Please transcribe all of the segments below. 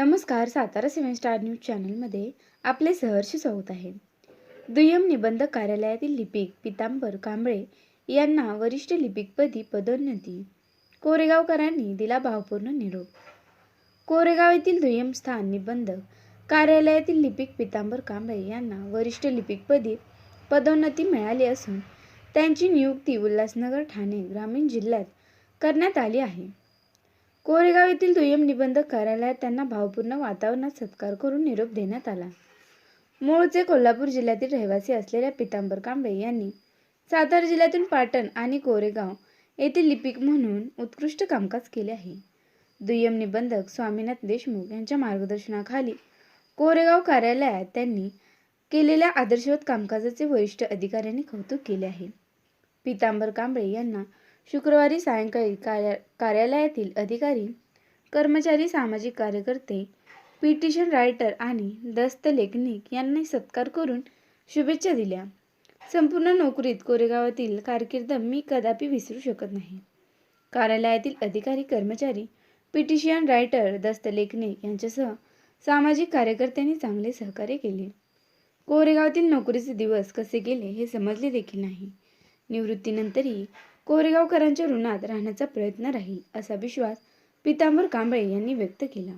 नमस्कार सातारा सेवन star news चॅनलमध्ये आपले सहर्ष स्वागत आहे. दुय्यम निबंधक कार्यालयातील लिपिक पितांबर कांबळे यांना वरिष्ठ लिपिकपदी पदोन्नती. कोरेगावकरांनी दिला भावपूर्ण निरोप. कोरेगाव येथील दुय्यम स्थान निबंधक कार्यालयातील लिपिक पितांबर कांबळे यांना वरिष्ठ लिपिकपदी पदोन्नती मिळाली असून त्यांची नियुक्ती उल्हासनगर ठाणे ग्रामीण जिल्ह्यात करण्यात आली आहे. कोरेगाव येथील दुय्यम निबंधक कार्यालयात त्यांना भावपूर्ण वातावरणात सत्कार करून निरोप देण्यात आला. मूळचे कोल्हापूर जिल्ह्यातील रहिवासी असलेल्या पितांबर कांबळे यांनी सातारा जिल्ह्यातून पाटण आणि कोरेगाव येथील लिपिक म्हणून उत्कृष्ट कामकाज केले आहे. दुय्यम निबंधक स्वामीनाथ देशमुख यांच्या मार्गदर्शनाखाली कोरेगाव कार्यालयात त्यांनी केलेल्या आदर्शवत कामकाजाचे वरिष्ठ अधिकाऱ्यांनी कौतुक केले आहे. पितांबर कांबळे यांना शुक्रवारी सायंकाळी कार्या कार्यालयातील अधिकारी कर्मचारी सामाजिक कार्यकर्ते पिटिशन रायटर आणि दस्तलेखनिक यांनी सत्कार करून शुभेच्छा दिल्या. संपूर्ण नोकरीत कोरेगावातील कारकीर्द मी कदापि विसरू शकत नाही. कार्यालयातील अधिकारी कर्मचारी पिटिशन रायटर दस्तलेखनिक यांच्यासह सामाजिक कार्यकर्त्यांनी चांगले सहकार्य केले. कोरेगावातील नोकरीचे दिवस कसे गेले हे समजले देखील नाही. निवृत्तीनंतरही कोरेगावकरांच्या ऋणात राहण्याचा प्रयत्न राहील असा विश्वास पितांबर कांबळे यांनी व्यक्त केला.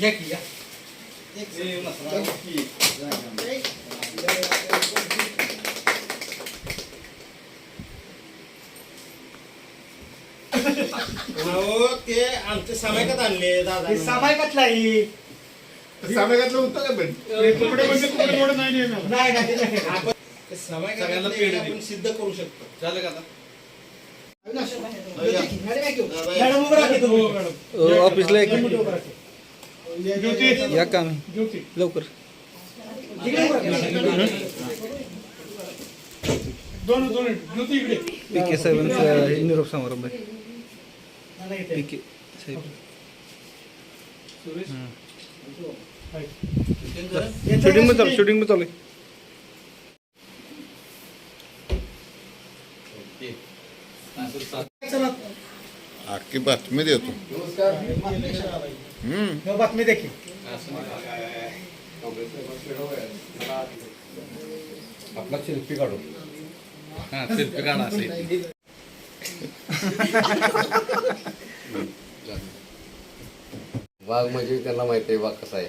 या की या ते आमच्या समायकात आणले दादा हे सामायिकातला होतं का पण? म्हणजे नाही आपण. सिद्ध करू शकतो. झालं का आता? मॅडम उभं राहा की तुम्ही. अ, ऑफिसला एक ज्योती उभं राहा. की. ज्योती. या काम लवकर. इकडे उभं राहा. की. पी के साहेबांचा हे निरोप समारंभ आहे. नाही, पी. के साहेब. शूटिंग पण चालू शूटिंग पण चालू. अख्खी बातमी देतो. हम्म. हो, बातमी देखील. आपला सेल्फी काढू. हा सेल्फी काढा असेल वाघ म्हणजे त्यांना माहिती आहे वाघ कसा आहे.